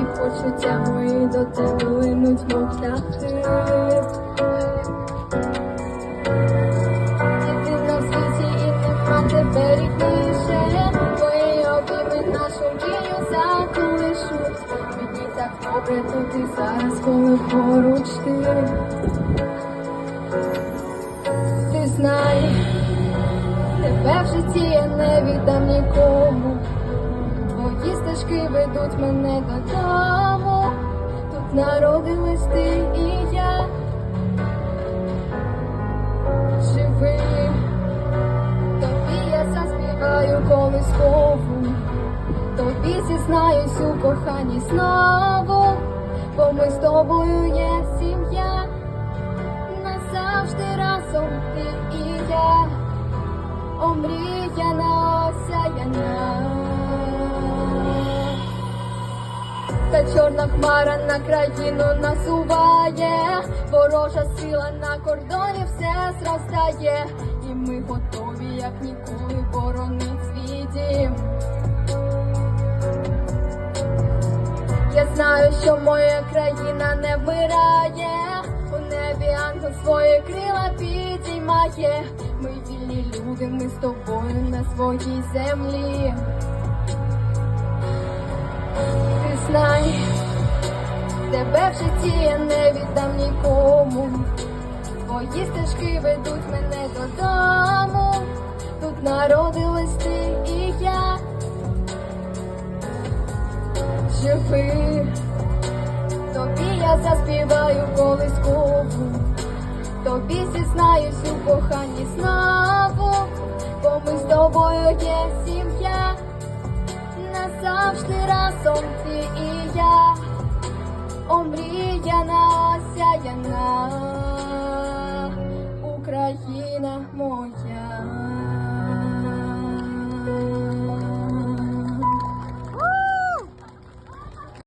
і почуття мої до тебе линуть, мов птахи. Єдина в світі і нема тебе рідніше, твої обійми нашу мрію заколишуть. Мені так добре тут зараз, коли поруч ти. Ти знай, тебе в житті я не віддам нікому. Стежки ведуть мене додому. Тут народились ти і я. Живи, тобі я заспіваю колискову. Тобі зізнаюсь у коханні знову, Та чорна хмара на країну насуває, ворожа сила на кордоні все зростає, і ми готові, як ніколи, боронить свій дім. Я знаю, що моя країна не вмирає, у небі ангел свої крила підіймає. Ми вільні люди, ми з тобою на своїй землі. Тебе в житті я не віддам нікому. Твої стежки ведуть мене додому. Тут народились ти і я. Живи, тобі я заспіваю колискову, тобі зізнаюсь у коханні знову, бо ми з тобою є сім'я, назавжди разом Україна моя.